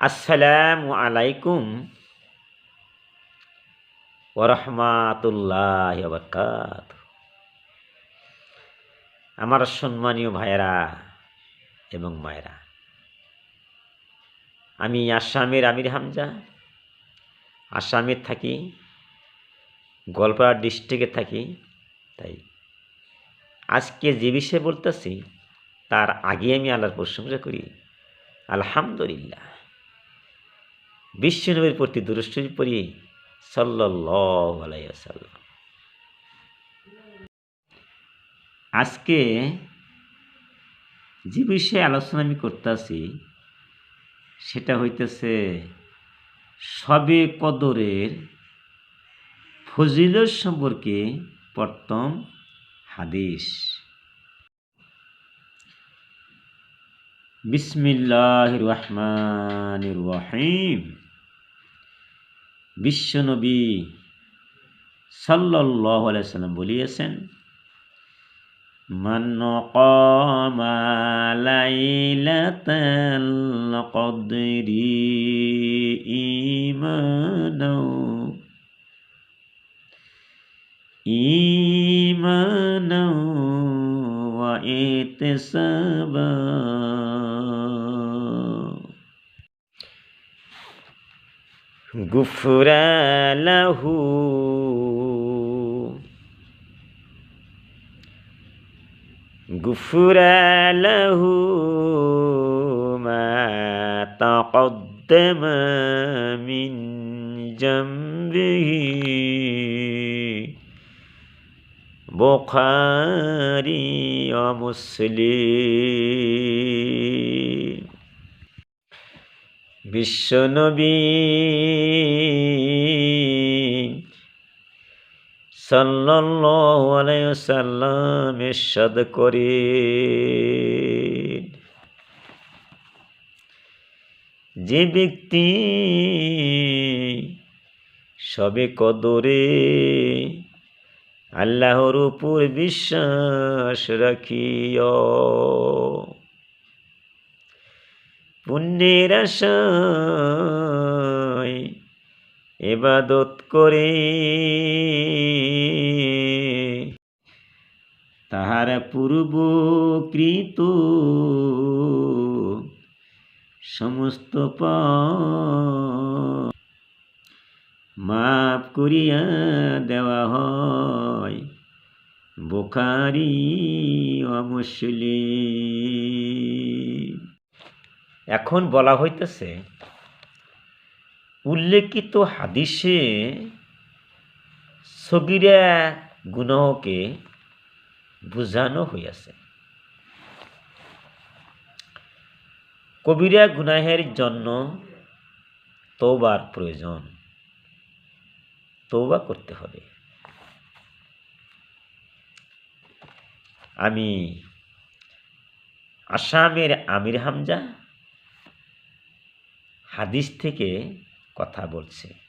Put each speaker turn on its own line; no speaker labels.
আসসালামু আলাইকুম ওরহমাতুল্লাহ বরকাত আমার সম্মানীয় ভাইয়েরা এবং মায়েরা, আমি আসামের আমির হামজা। আসামের থাকি গোয়ালপাড়া ডিস্ট্রিক্টে থাকি, তাই আজকে যে বিষয়ে বলতেছি, তার আগে আমি আল্লাহর প্রশংসা করি। আলহামদুলিল্লাহ। বিশ্বনবীর প্রতি দুরুষ্টি পড়ি সাল্লাহ আজকে যে বিষয়ে আলোচনা আমি করতেছি, সেটা হইতেছে সবে কদরের ফজিলত সম্পর্কে প্রথম হাদিস। বিসমিল্লাহ রহমান রহিম। বিশ্বনবী সাল্লাহ সাল্লাম বলিয়েছেন من قام ليلة القدر إيمانا إيمانا واحتسابا গুফরালাহু। গুফরালাহু মা তাকদ্দাম মিন জামবিহি অমুসলি বিশ্বনবী ওয়াসাল্লাম ইরশাদ করে যে ব্যক্তি সবে কদরে আল্লাহর উপর বিশ্বাস রাখিও পুণ্যের আশায় এবাদত করে। তাহার পূর্বকৃত সমস্ত মাফ করিয়া দেওয়া হয়। বোখারি অমুসলিম এখন বলা হইতেছে, উল্লেখিত হাদিসে সগিরা গুণকে বুঝানো হইয়াছে। কবিরা গুনাহের জন্য তৌবার প্রয়োজন। তৌবা করতে হবে। আমি আসামের আমির হামজা হাদিস থেকে কথা বলছে।